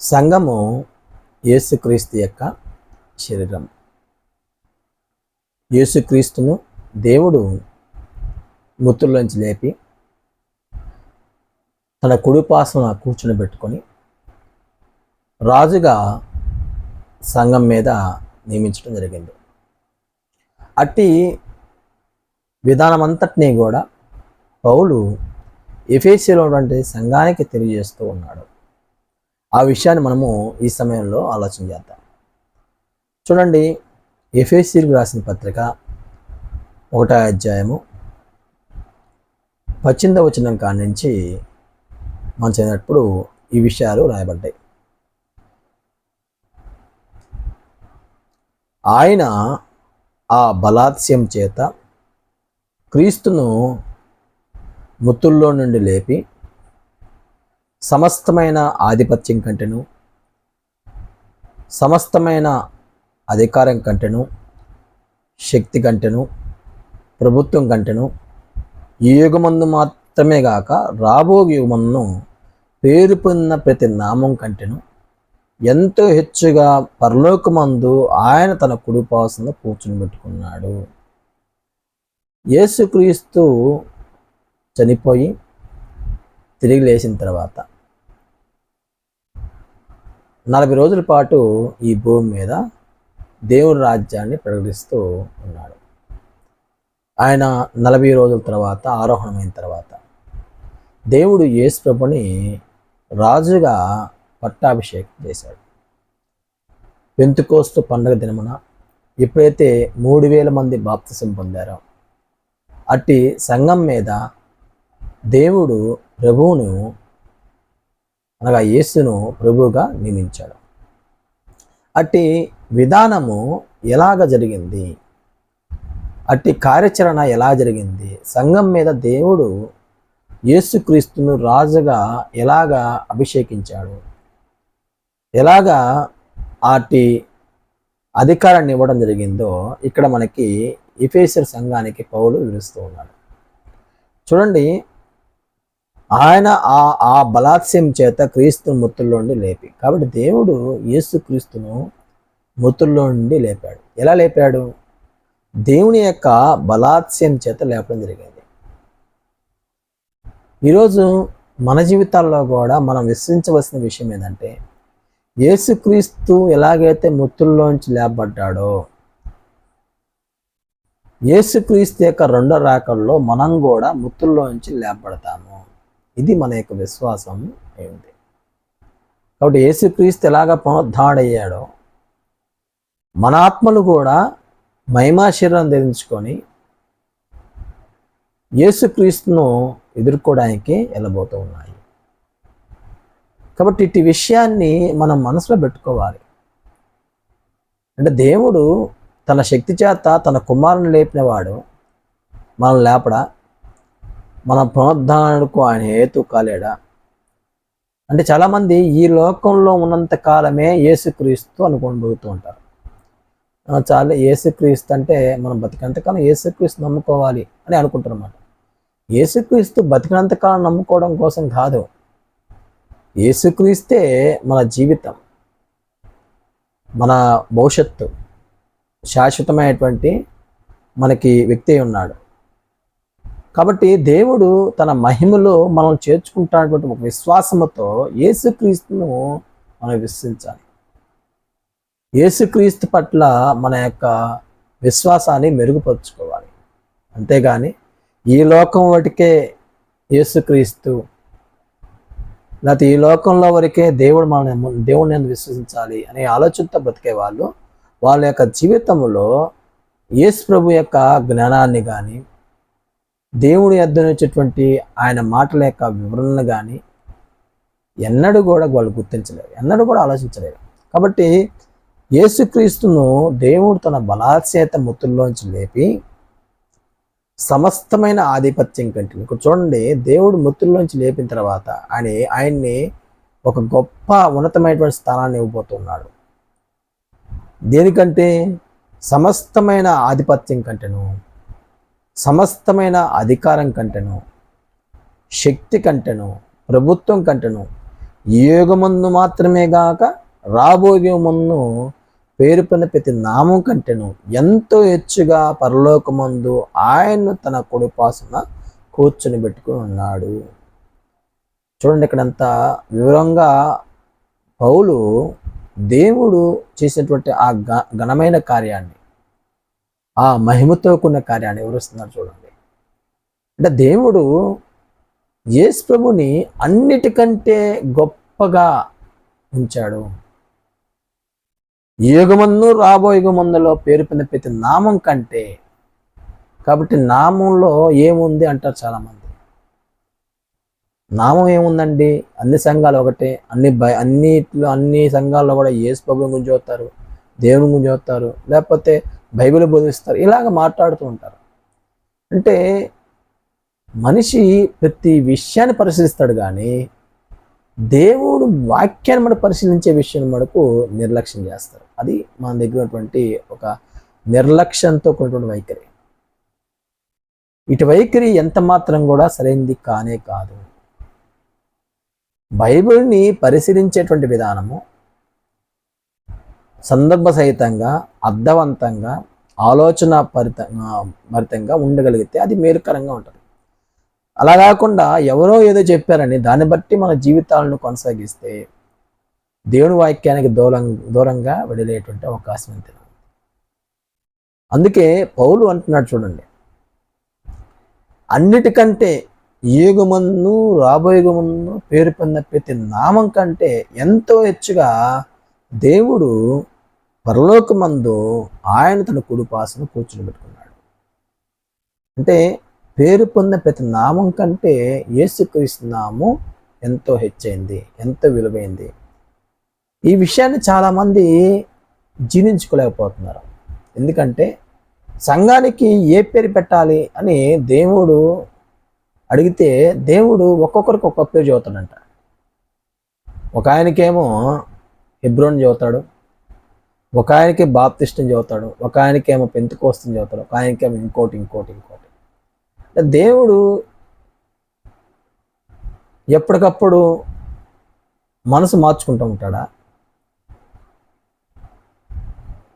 సంఘము యేసుక్రీస్తు యొక్క శరీరం. యేసుక్రీస్తును దేవుడు మృతుల్లోంచి లేపి తన కుడిపాసన కూర్చుని పెట్టుకొని రాజుగా సంఘం మీద నియమించడం జరిగింది. అట్టి విధానమంతటినీ కూడా పౌలు ఎఫేసిలో ఉన్నటువంటి సంఘానికి తెలియజేస్తూ ఉన్నాడు. ఆ విషయాన్ని మనము ఈ సమయంలో ఆలోచన చేద్దాం. చూడండి ఎఫేసీలకు రాసిన పత్రిక ఒకటో అధ్యాయము పచ్చింద వచనం కాడి నుంచి మనం చదివినప్పుడు ఈ విషయాలు రాయబడ్డాయి. ఆయన ఆ బలాత్స్యం చేత క్రీస్తును మృతుల్లో నుండి లేపి సమస్తమైన ఆధిపత్యం కంటేను సమస్తమైన అధికారం కంటేను శక్తి కంటేను ప్రభుత్వం కంటేను. ఈ యుగమందు మాత్రమే గాక రాబో యుగమందును పేరు పొందిన ప్రతి నామం కంటేను. ఎంతో హెచ్చుగా పరలోకమందు ఆయన తన కుడిపాసన కూర్చుని పెట్టుకున్నాడు. యేసుక్రీస్తు చనిపోయి తిరిగి లేచిన తర్వాత నలభై రోజుల పాటు ఈ భూమి మీద దేవుని రాజ్యాన్ని ప్రకటిస్తూ ఉన్నాడు. ఆయన నలభై రోజుల తర్వాత ఆరోహణమైన తర్వాత దేవుడు యేసు ప్రభుని రాజుగా పట్టాభిషేకం చేశాడు. పెంతుకోస్తు పండగ దినమున ఎప్పుడైతే మూడు వేల మంది బాప్తిసం పొందారో అట్టి సంఘం మీద దేవుడు ప్రభువును అనగా యేసును ప్రభువుగా నియమించాడు. అట్టి విధానము ఎలాగ జరిగింది? అట్టి కార్యాచరణ ఎలా జరిగింది? సంఘం మీద దేవుడు యేసుక్రీస్తును రాజుగా ఎలాగా అభిషేకించాడు? ఎలాగా అట్టి అధికారాన్ని ఇవ్వడం జరిగిందో ఇక్కడ మనకి ఇఫేసర్ సంఘానికి పౌలు వివరిస్తూ ఉన్నాడు. చూడండి ఆయన ఆ ఆ బలాత్స్యం చేత క్రీస్తు మృతుల్లోండి లేపి. కాబట్టి దేవుడు యేసుక్రీస్తును మృతుల్లో నుండి లేపాడు. ఎలా లేపాడు? దేవుని యొక్క బలాత్స్యం చేత లేపడం జరిగింది. ఈరోజు మన జీవితాల్లో కూడా మనం విశ్వసించవలసిన విషయం ఏంటంటే యేసుక్రీస్తు ఎలాగైతే మృతుల్లోంచి లేపబడ్డాడో యేసుక్రీస్తు యొక్క రెండో రాకల్లో మనం కూడా మృతుల్లోంచి లేపబడతాము. ఇది మన యొక్క విశ్వాసం ఏంటి కాబట్టి యేసుక్రీస్తు ఎలాగ పునరుద్ధాడయ్యాడో మన ఆత్మలు కూడా మహిమా శరీరం ధరించుకొని యేసుక్రీస్తును ఎదుర్కోవడానికి వెళ్ళబోతూ ఉన్నాయి. కాబట్టి ఇట్టి విషయాన్ని మనం మనసులో పెట్టుకోవాలి. అంటే దేవుడు తన శక్తి చేత తన కుమారుని లేపినవాడు మనం లేపడా? మన పునరుద్ధరణకు ఆయన హేతు కాలేడా? అంటే చాలామంది ఈ లోకంలో ఉన్నంత కాలమే యేసుక్రీస్తు అనుకొని ఉంటారు. చాలా ఏసుక్రీస్తు అంటే మనం బతికినంతకాలం యేసుక్రీస్తు నమ్ముకోవాలి అని అనుకుంటారన్నమాట ఏసుక్రీస్తు బతికినంతకాలం నమ్ముకోవడం కోసం కాదు. ఏసుక్రీస్తే మన జీవితం మన భవిష్యత్తు శాశ్వతమైనటువంటి మనకి వ్యక్తి ఉన్నాడు. కాబట్టి దేవుడు తన మహిమలో మనం చేర్చుకుంటున్నటువంటి ఒక విశ్వాసముతో యేసుక్రీస్తును మనం విశ్వసించాలి. యేసుక్రీస్తు పట్ల మన యొక్క విశ్వాసాన్ని మెరుగుపరుచుకోవాలి. అంతేగాని ఈ లోకం వరకే యేసుక్రీస్తు లేకపోతే ఈ లోకంలో వరకే దేవుడు మన దేవుడిని ఎందుకు విశ్వసించాలి అనే ఆలోచనతో బ్రతికే వాళ్ళు వాళ్ళ యొక్క జీవితంలో యేసు ప్రభు యొక్క జ్ఞానాన్ని కానీ దేవుడి యొద్ద వచ్చేటువంటి ఆయన మాటల యొక్క వివరణను కానీ ఎన్నడూ కూడా వాళ్ళు గుర్తించలేరు ఎన్నడూ కూడా ఆలోచించలేరు. కాబట్టి యేసుక్రీస్తును దేవుడు తన బలాచేత ముత్తుల్లోంచి లేపి సమస్తమైన ఆధిపత్యం కంటే ఇక్కడ చూడండి దేవుడు మృతుల్లోంచి లేపిన తర్వాత ఆయన ఆయన్ని ఒక గొప్ప ఉన్నతమైనటువంటి స్థానాన్ని ఇవ్వబోతున్నాడు. దేనికంటే సమస్తమైన ఆధిపత్యం కంటేను సమస్తమైన అధికారం కంటేను శక్తి కంటేను ప్రభుత్వం కంటేను యోగమందు మాత్రమే గాక రాబోయే ముందు పేరుపైన ప్రతి నామం కంటేను ఎంతో హెచ్చుగా పరలోకమందు ఆయన్ను తన కొడుపాసన కూర్చొని పెట్టుకుని ఉన్నాడు. చూడండి ఇక్కడంత వివరంగా పౌలు దేవుడు చేసినటువంటి ఆ ఘనమైన కార్యాన్ని ఆ మహిమతో కూడిన కార్యాన్ని వివరిస్తున్నారు చూడండి. అంటే దేవుడు యేసు ప్రభుని అన్నిటికంటే గొప్పగా ఉంచాడు. యుగమందు రాబోయే యుగమందులో పేరు పొందిన ప్రతి నామం కంటే కాబట్టి నామంలో ఏముంది అంటారు చాలామంది. నామం ఏముందండి? అన్ని సంఘాలు ఒకటే. అన్ని భయ అన్నిట్లో అన్ని సంఘాల్లో కూడా యేసు ప్రభుని గురించి చూస్తారు దేవుని గురించి చూస్తారు లేకపోతే బైబిల్ బోధిస్తారు. ఇలాగ మాట్లాడుతూ ఉంటారు. అంటే మనిషి ప్రతి విషయాన్ని పరిశీలిస్తాడు కానీ దేవుడు వాక్యాన్ని మనం పరిశీలించే విషయం మనకు నిర్లక్ష్యం చేస్తారు. అది మన దగ్గర ఉన్నటువంటి ఒక నిర్లక్ష్యంతో కూడినటువంటి వైఖరి. ఇటు వైఖరి ఎంత మాత్రం కూడా సరైనది కానే కాదు. బైబిల్ని పరిశీలించేటువంటి విధానము సందర్భ సహితంగా అర్థవంతంగా ఆలోచన పరిత భరితంగా ఉండగలిగితే అది మేలుకరంగా ఉంటుంది. అలా కాకుండా ఎవరో ఏదో చెప్పారని దాన్ని బట్టి మన జీవితాలను కొనసాగిస్తే దేవుని వాక్యానికి దూరం దూరంగా వెళ్ళేటువంటి అవకాశం అంతే అందుకే పౌలు అంటున్నాడు చూడండి. అన్నిటికంటే ఏగుమన్ను రాబోయేగుమన్ను పేరు పొందిన ప్రతి నామం కంటే ఎంతో హెచ్చుగా దేవుడు పరలోకమందు ఆయన తన కుడిపాసను కూర్చుని పెట్టుకున్నాడు. అంటే పేరు పొందిన ప్రతి నామం కంటే యేసుక్రీస్తు నామం ఎంతో హెచ్చైంది ఎంతో విలువైంది. ఈ విషయాన్ని చాలామంది జీర్ణించుకోలేకపోతున్నారు. ఎందుకంటే సంఘానికి ఏ పేరు పెట్టాలి అని దేవుడు అడిగితే దేవుడు ఒక్కొక్కరికి ఒక్కొక్క పేరు చదువుతాడంట ఒక ఆయనకేమో హెబ్రోన్ చదువుతాడు ఒక ఆయనకి బాప్తిష్టం చదువుతాడు ఒక ఆయనకేమో పెంతుకోస్తం చదువుతాడు ఒక ఆయనకేమో ఇంకోటి ఇంకోటి. ఇంకోటి దేవుడు ఎప్పటికప్పుడు మనసు మార్చుకుంటూ ఉంటాడా?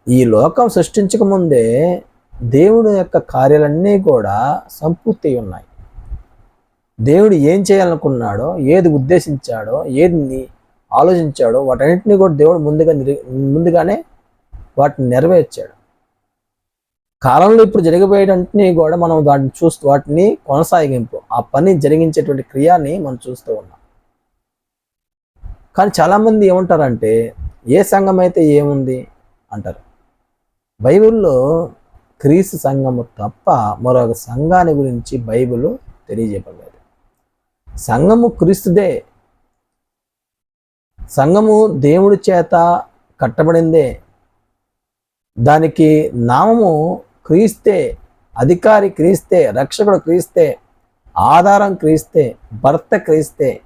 ఈ లోకం సృష్టించక ముందే దేవుడు యొక్క కార్యాలన్నీ కూడా సంపూర్తి ఉన్నాయి. దేవుడు ఏం చేయాలనుకున్నాడో ఏది ఉద్దేశించాడో ఏది ఆలోచించాడో వాటన్నింటినీ కూడా దేవుడు ముందుగా ముందుగానే వాటిని నెరవేర్చాడు. కాలంలో ఇప్పుడు జరిగిపోయేటంటే కూడా మనం వాటిని చూస్తూ వాటిని కొనసాగింపు ఆ పని జరిగించేటువంటి క్రియాని మనం చూస్తూ ఉన్నాం. కానీ చాలామంది ఏమంటారంటే ఏ సంఘం అయితే ఏముంది అంటారు. బైబిల్లో క్రీస్తు సంఘము తప్ప మరొక సంఘాన్ని గురించి బైబిల్ తెలియజేయబడలేదు. సంఘము క్రీస్తుదే. సంఘము దేవుడి చేత కట్టబడిందే. దానికి నామము క్రీస్తే అధికారి క్రీస్తే రక్షకుడు క్రీస్తే ఆధారం క్రీస్తే భర్త క్రీస్తే.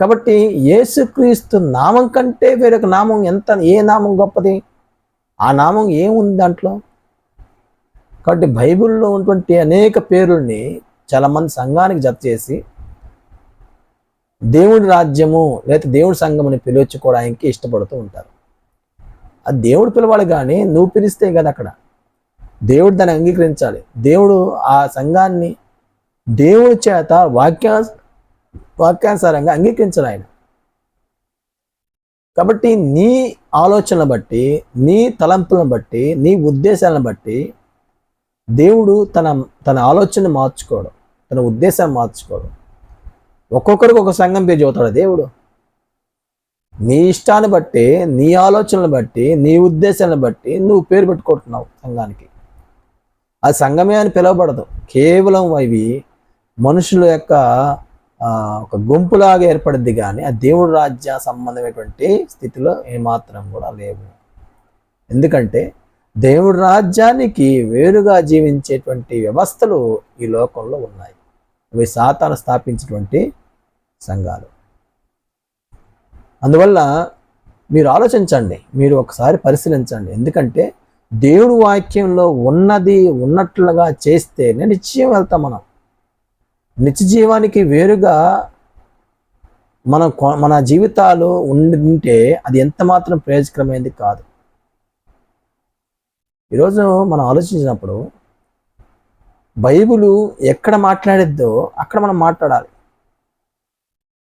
కాబట్టి యేసుక్రీస్తు నామం కంటే వేరొక నామం ఎంత ఏ నామం గొప్పది? ఆ నామం ఏముంది దాంట్లో? కాబట్టి బైబిల్లో ఉన్నటువంటి అనేక పేరుల్ని చాలామంది సంఘానికి జత చేసి దేవుడి రాజ్యము లేదా దేవుడి సంఘం అని పిలుచుకోవడానికి ఇష్టపడుతూ ఉంటారు. ఆ దేవుడు పిలవాలి కానీ నువ్వు పిలిస్తే కదా అక్కడ. దేవుడు దాన్ని అంగీకరించాలి. దేవుడు ఆ సంఘాన్ని దేవుడి చేత వాక్యా వాక్యానుసారంగా అంగీకరించాలి ఆయన. కాబట్టి నీ ఆలోచనలు బట్టి నీ తలంపులను బట్టి నీ ఉద్దేశాలను బట్టి దేవుడు తన తన ఆలోచన మార్చుకోవడం తన ఉద్దేశాన్ని మార్చుకోవడం ఒక్కొక్కరికి ఒక సంఘం పేరు చదువుతాడు దేవుడు. నీ ఇష్టాన్ని బట్టి నీ ఆలోచనలు బట్టి నీ ఉద్దేశాలను బట్టి నువ్వు పేరు పెట్టుకుంటున్నావు సంఘానికి. ఆ సంఘమే అని పిలువబడదు. కేవలం అవి మనుషుల యొక్క ఒక గుంపులాగా ఏర్పడింది కానీ ఆ దేవుడు రాజ్య సంబంధమైనటువంటి స్థితిలో ఏమాత్రం కూడా లేవు. ఎందుకంటే దేవుడి రాజ్యానికి వేరుగా జీవించేటువంటి వ్యవస్థలు ఈ లోకంలో ఉన్నాయి. అవి సాతాను స్థాపించినటువంటి సంఘాలు. అందువల్ల మీరు ఆలోచించండి మీరు ఒకసారి పరిశీలించండి. ఎందుకంటే దేవుడు వాక్యంలో ఉన్నది ఉన్నట్లుగా చేస్తేనే నిశ్చయం వెళ్తాం మనం. నిత్య జీవానికి వేరుగా మన కొ- మన జీవితాలు ఉంటే అది ఎంత మాత్రం ప్రయోజకరమైనది కాదు. ఈరోజు మనం ఆలోచించినప్పుడు బైబిలు ఎక్కడ మాట్లాడిద్దో అక్కడ మనం మాట్లాడాలి.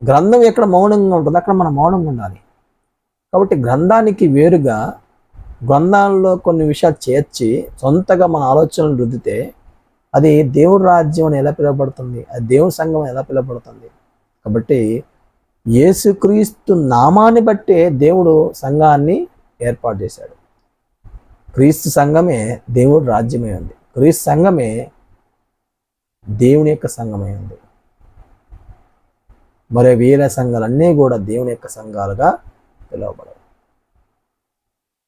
గ్రంథం ఎక్కడ మౌనంగా ఉంటుంది అక్కడ మనం మౌనంగా ఉండాలి. కాబట్టి గ్రంథానికి వేరుగా గ్రంథాల్లో కొన్ని విషయాలు చేర్చి సొంతగా మన ఆలోచనలు రుద్దితే అది దేవుడి రాజ్యం అని ఎలా పిలువబడుతుంది? అది దేవుడి సంఘం ఎలా పిలువబడుతుంది? కాబట్టి యేసుక్రీస్తు నామాన్ని బట్టే దేవుడు సంఘాన్ని ఏర్పాటు చేశాడు. క్రీస్తు సంఘమే దేవుడు రాజ్యమే ఉంది. క్రీస్తు సంఘమే దేవుని యొక్క సంఘమై ఉంది. మరి వీర సంఘాలన్నీ కూడా దేవుని యొక్క సంఘాలుగా పిలువబడవు.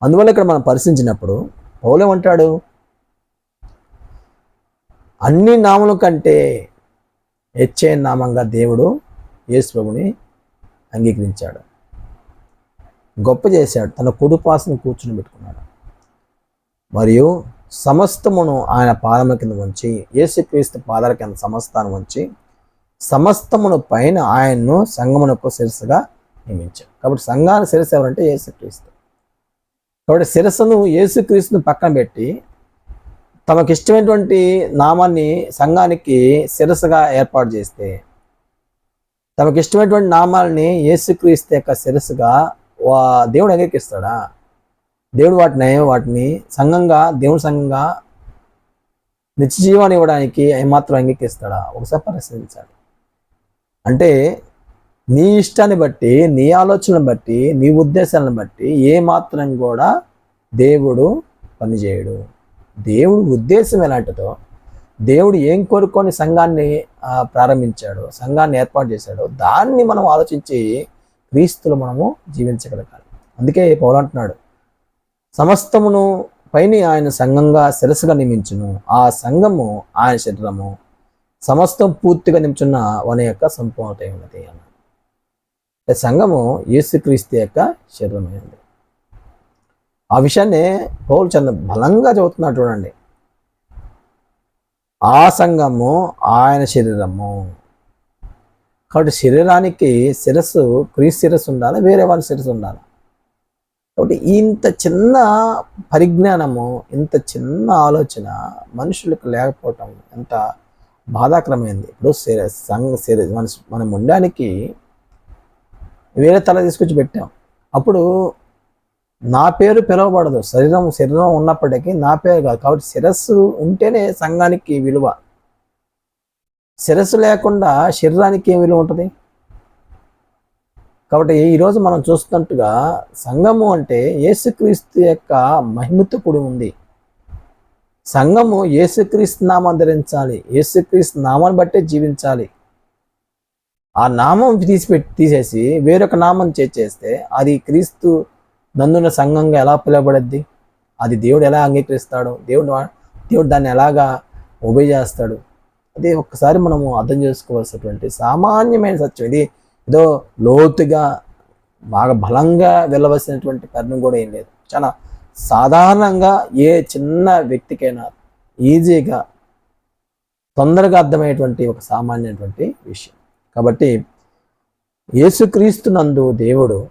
అందువల్ల ఇక్కడ మనం పరిశీలించినప్పుడు పౌలేమంటాడు అన్ని నామల కంటే హెచ్చే నామంగా దేవుడు యేసు ప్రభుని అంగీకరించాడు. గొప్ప చేశాడు. తన కుడిపాసను కూర్చుని పెట్టుకున్నాడు. మరియు సమస్తమును ఆయన పాదముల కింద ఉంచి యేసుక్రీస్తు పాదాల కింద సమస్తాన్ని ఉంచి సమస్తమును పైన ఆయన్ను సంగమునకు శిరస్సుగా నియమించాడు కాబట్టి సంఘాన్ని శిరస్సు ఎవరంటే యేసుక్రీస్తు. కాబట్టి శిరస్సును యేసుక్రీస్తును పక్కన పెట్టి తమకి ఇష్టమైనటువంటి నామాన్ని సంఘానికి శిరస్సుగా ఏర్పాటు చేస్తే తమకి ఇష్టమైనటువంటి నామాలని యేసుక్రీస్తు యొక్క శిరస్సుగా వా దేవుడు అంగీకరిస్తాడా? దేవుడు వాటిని వాటిని సంఘంగా దేవుడి సంఘంగా నిత్యజీవాన్ని ఇవ్వడానికి ఏమాత్రం అంగీకరిస్తాడా? ఒకసారి పరిశీలించాలి. అంటే నీ ఇష్టాన్ని బట్టి నీ ఆలోచనను బట్టి నీ ఉద్దేశాలను బట్టి ఏ మాత్రం కూడా దేవుడు పనిచేయడు. దేవుడు ఉద్దేశం ఎలాంటిదో దేవుడు ఏం కోరుకొని సంఘాన్ని ప్రారంభించాడు సంఘాన్ని ఏర్పాటు చేశాడో దాన్ని మనం ఆలోచించి క్రీస్తులు మనము జీవించగలగాలి. అందుకే పౌలు అంటున్నాడు సమస్తమును పైన ఆయన సంఘంగా శిరస్సుగా నియమించును. ఆ సంఘము ఆయన శరీరము. సమస్తం పూర్తిగా నిమిచున్న వాని యొక్క సంపూర్ణత ఉన్నది అన్నాడు సంఘము యేసుక్రీస్తు యొక్క శరీరమైంది ఆ విషయాన్ని పౌలు చంద బలంగా చదువుతున్నాడు చూడండి. ఆ సంఘము ఆయన శరీరము. కాబట్టి శరీరానికి శిరస్సు క్రీస్తు శిరస్సు ఉండాలి వేరే వాళ్ళ శిరస్సు ఉండాలి. కాబట్టి ఇంత చిన్న పరిజ్ఞానము ఇంత చిన్న ఆలోచన మనుషులకు లేకపోవటం ఎంత బాధాకరమైంది. ఇప్పుడు శరీర సంఘ శరీర మన మనం ఉండడానికి వేరే తల తీసుకొచ్చి పెట్టాం. అప్పుడు నా పేరు పిలవబడదు. శరీరం శరీరం ఉన్నప్పటికీ నా పేరు కాదు. కాబట్టి శిరస్సు ఉంటేనే సంఘానికి విలువ. శిరస్సు లేకుండా శరీరానికి ఏం విలువ ఉంటుంది? కాబట్టి ఈరోజు మనం చూస్తున్నట్టుగా సంఘము అంటే యేసుక్రీస్తు యొక్క మహిమతో కూడి ఉంది. సంఘము ఏసుక్రీస్తు నామం ధరించాలి ఏసుక్రీస్తు నామాన్ని బట్టే జీవించాలి. ఆ నామం తీసిపెట్టి తీసేసి వేరొక నామం చేర్చేస్తే అది క్రీస్తు నందున సంఘంగా ఎలా పిలవబడద్ది? అది దేవుడు ఎలా అంగీకరిస్తాడు? దేవుడు దేవుడు దాన్ని ఎలాగా ఉభయ చేస్తాడు? అది ఒక్కసారి మనము అర్థం చేసుకోవాల్సినటువంటి సామాన్యమైన సత్యం. ఇది ఏదో లోతుగా బాగా బలంగా వెళ్ళవలసినటువంటి కారణం కూడా ఏం లేదు. చాలా సాధారణంగా ఏ చిన్న వ్యక్తికైనా ఈజీగా తొందరగా అర్థమయ్యేటువంటి ఒక సామాన్యటువంటి విషయం. కాబట్టి యేసుక్రీస్తునందు దేవుడు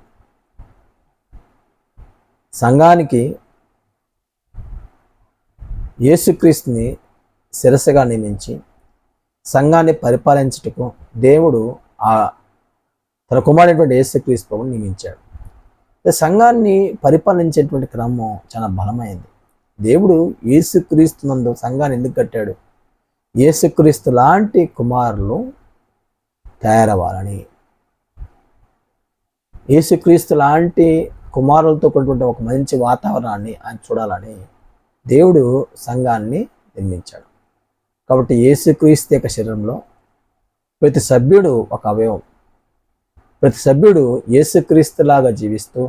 సంఘానికి యేసుక్రీస్తుని శిరస్సుగా నియమించి సంఘాన్ని పరిపాలించుటకు దేవుడు ఆ తన కుమారుడైనటువంటి యేసుక్రీస్తు ప్రభుని నియమించాడు. సంఘాన్ని పరిపాలించేటువంటి క్రమం చాలా బలమైంది. దేవుడు యేసుక్రీస్తునందు సంఘాన్ని ఎందుకు కట్టాడు? ఏసుక్రీస్తు లాంటి కుమారులు తయారవ్వాలని. ఏసుక్రీస్తు లాంటి కుమారులతో కూడినటువంటి ఒక మంచి వాతావరణాన్ని ఆయన చూడాలని దేవుడు సంఘాన్ని నిర్మించాడు. కాబట్టి ఏసుక్రీస్తు యొక్క శరీరంలో ప్రతి సభ్యుడు ఒక అవయవం. ప్రతి సభ్యుడు యేసుక్రీస్తులాగా జీవిస్తూ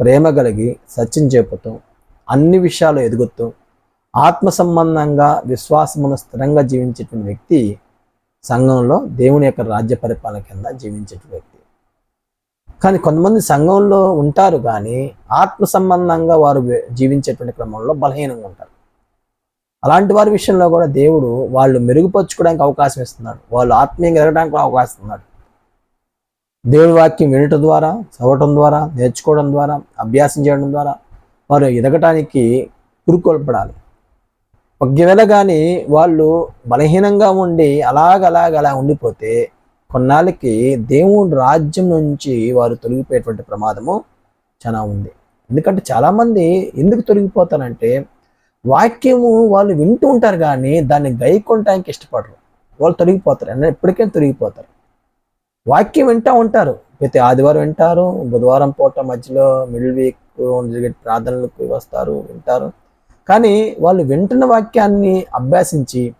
ప్రేమ కలిగి సత్యం చేపుతూ అన్ని విషయాలు ఎదుగుతూ ఆత్మ సంబంధంగా విశ్వాసమును స్థిరంగా జీవించేటువంటి వ్యక్తి సంఘంలో దేవుని యొక్క రాజ్య పరిపాలన కింద జీవించేటువంటి వ్యక్తి. కానీ కొంతమంది సంఘంలో ఉంటారు కానీ ఆత్మ సంబంధంగా వారు జీవించేటువంటి క్రమంలో బలహీనంగా ఉంటారు. అలాంటి వారి విషయంలో కూడా దేవుడు వాళ్ళు మెరుగుపరుచుకోవడానికి అవకాశం ఇస్తున్నాడు. వాళ్ళు ఆత్మీయంగా ఎదగడానికి కూడా అవకాశం ఇస్తున్నాడు. దేవుడి వాక్యం వినటం ద్వారా చదవటం ద్వారా నేర్చుకోవడం ద్వారా అభ్యాసం చేయడం ద్వారా వారు ఎదగటానికి పురుకొల్పడాలి. ఒకవేళ కానీ వాళ్ళు బలహీనంగా ఉండి అలాగలాగ అలా ఉండిపోతే కొన్నాళ్ళకి దేవుడి రాజ్యం నుంచి వారు తొలగిపోయేటువంటి ప్రమాదము చాలా ఉంది. ఎందుకంటే చాలామంది ఎందుకు తొలగిపోతారంటే వాక్యము వాళ్ళు వింటూ ఉంటారు కానీ దాన్ని గైకొనటానికి ఇష్టపడరు. వాళ్ళు తొలగిపోతారు. అంటే ఎప్పటికైనా తొలగిపోతారు. వాక్యం వింటూ ఉంటారు. ప్రతి ఆదివారం వింటారు. బుధవారం పూట మధ్యలో మిడిల్ వీక్ జరిగే ప్రార్థనలకు వస్తారు వింటారు. కానీ వాళ్ళు వింటున్న వాక్యాన్ని అభ్యాసించి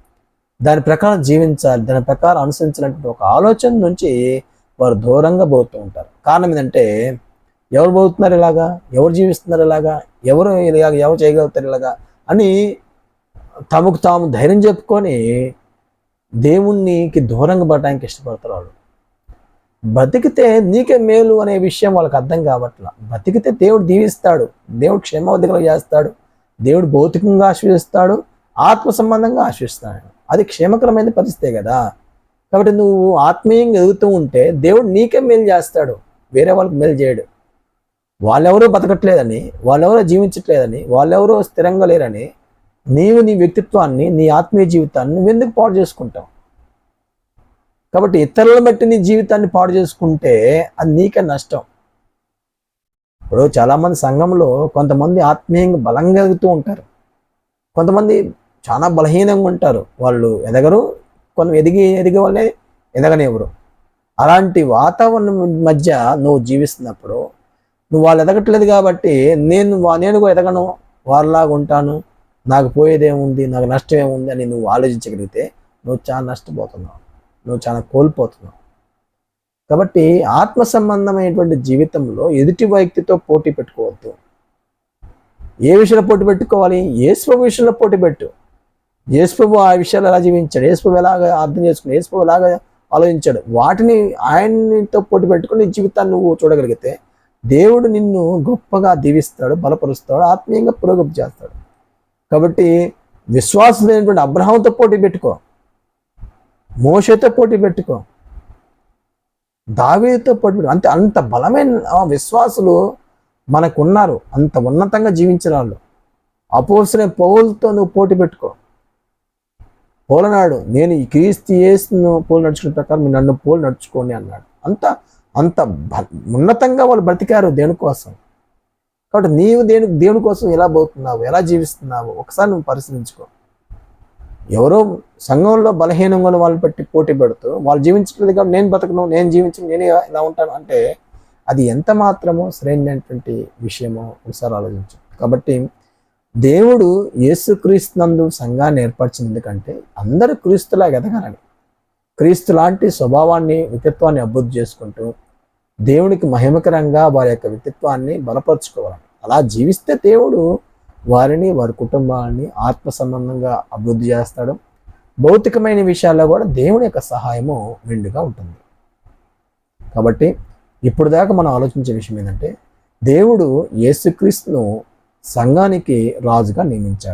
దాని ప్రకారం జీవించాలి దాని ప్రకారం అనుసరించాలంటే ఒక ఆలోచన నుంచి వారు దూరంగా పోతూ ఉంటారు. కారణం ఏంటంటే ఎవరు పోతున్నారు ఇలాగా? ఎవరు జీవిస్తున్నారు ఇలాగా? ఎవరు ఇలాగ? ఎవరు చేయగలుగుతారు ఇలాగా? అని తమకు తాము ధైర్యం చెప్పుకొని దేవుణ్ణికి దూరంగా పడడానికి ఇష్టపడతారు వాళ్ళు. బతికితే నీకే మేలు అనే విషయం వాళ్ళకి అర్థం కావట్ల బతికితే దేవుడు దీవిస్తాడు. దేవుడు క్షేమవధికలు చేస్తాడు. దేవుడు భౌతికంగా ఆశ్వసిస్తాడు ఆత్మ సంబంధంగా ఆశ్వసిస్తాడు అది క్షేమకరమైన పరిస్థితే కదా. కాబట్టి నువ్వు ఆత్మీయంగా ఎదుగుతూ ఉంటే దేవుడు నీకే మేలు చేస్తాడు. వేరే వాళ్ళకి మేలు చేయడు. వాళ్ళెవరూ బతకట్లేదని వాళ్ళెవరో జీవించట్లేదని వాళ్ళెవరో స్థిరంగా లేరని నీవు నీ వ్యక్తిత్వాన్ని నీ ఆత్మీయ జీవితాన్ని నువ్వెందుకు పాడు చేసుకుంటావు? కాబట్టి ఇతరులను బట్టి నీ జీవితాన్ని పాడు చేసుకుంటే అది నీకే నష్టం. ఇప్పుడు చాలామంది సంఘంలో కొంతమంది ఆత్మీయంగా బలంగా ఎదుగుతూ ఉంటారు. కొంతమంది చాలా బలహీనంగా ఉంటారు. వాళ్ళు ఎదగరు కొంత ఎదిగి ఎదిగే వాళ్ళే ఎదగనివ్వరు. అలాంటి వాతావరణం మధ్య నువ్వు జీవిస్తున్నప్పుడు నువ్వు వాళ్ళు ఎదగట్లేదు కాబట్టి నేను నేను కూడా ఎదగను వాళ్ళలాగా ఉంటాను నాకు పోయేదేముంది నాకు నష్టం ఏముంది అని నువ్వు ఆలోచించగలిగితే నువ్వు చాలా నష్టపోతున్నావు. నువ్వు చాలా కోల్పోతున్నావు. కాబట్టి ఆత్మ సంబంధమైనటువంటి జీవితంలో ఎదుటి వ్యక్తితో పోటీ పెట్టుకోవద్దు. ఏ విషయంలో పోటీ పెట్టుకోవాలి? యేసుప్రభు విషయంలో పోటీ పెట్టు. ఏసుప్రభు ఆ విషయాలు ఎలా జీవించాడు? ఏసుప్రభు ఎలాగ అర్థం చేసుకుని ఏసుప్రభు ఎలాగ ఆలోచించాడు? వాటిని ఆయనతో పోటీ పెట్టుకుని జీవితాన్ని నువ్వు చూడగలిగితే దేవుడు నిన్ను గొప్పగా దీవిస్తాడు బలపరుస్తాడు ఆత్మీయంగా పురోగతి చేస్తాడు. కాబట్టి విశ్వాసమైనటువంటి అబ్రహంతో పోటీ పెట్టుకో. మోషతో పోటీ పెట్టుకో. దావేతో పోటీ పెట్టుకో. అంతే అంత బలమైన విశ్వాసులు మనకు ఉన్నారు అంత ఉన్నతంగా జీవించిన వాళ్ళు. అపోసిన పౌలతో నువ్వు పోటీ పెట్టుకో. పోలనాడు నేను ఈ క్రీస్తు యేసును పోలు నడుచుకునే ప్రకారం మీరు నన్ను పోలు నడుచుకోండి అన్నాడు. అంత అంత ఉన్నతంగా వాళ్ళు బ్రతికారు దేని కోసం. కాబట్టి నీవు దేని దేవుని కోసం ఎలా పోతున్నావు ఎలా జీవిస్తున్నావు ఒకసారి నువ్వు పరిశీలించుకో. ఎవరో సంఘంలో బలహీనంగా వాళ్ళు వాళ్ళని పెట్టి పోటీ పెడుతూ వాళ్ళు జీవించట్లేదు కాబట్టి నేను బతకను నేను జీవించను నేను ఇలా ఉంటాను అంటే అది ఎంత మాత్రమో సరైనటువంటి విషయమో ఒకసారి ఆలోచించు. కాబట్టి దేవుడు యేసుక్రీస్తునందు సంఘాన్ని ఏర్పరిచింది ఎందుకంటే అందరూ క్రీస్తులా ఎదగాలని. క్రీస్తు లాంటి స్వభావాన్ని వ్యక్తిత్వాన్ని అభివృద్ధి చేసుకుంటూ దేవునికి మహిమకరంగా వారి యొక్క వ్యక్తిత్వాన్ని బలపరుచుకోవాలి అలా జీవిస్తే దేవుడు వారిని వారి కుటుంబాన్ని ఆత్మ సంబంధంగా అభివృద్ధి చేస్తాడు. భౌతికమైన విషయాల్లో కూడా దేవుని యొక్క సహాయము మెండుగా ఉంటుంది. కాబట్టి ఇప్పుడు దాకా మనం ఆలోచించే విషయం ఏంటంటే దేవుడు యేసుక్రీస్తును సంఘానికి రాజుగా నియమించాడు.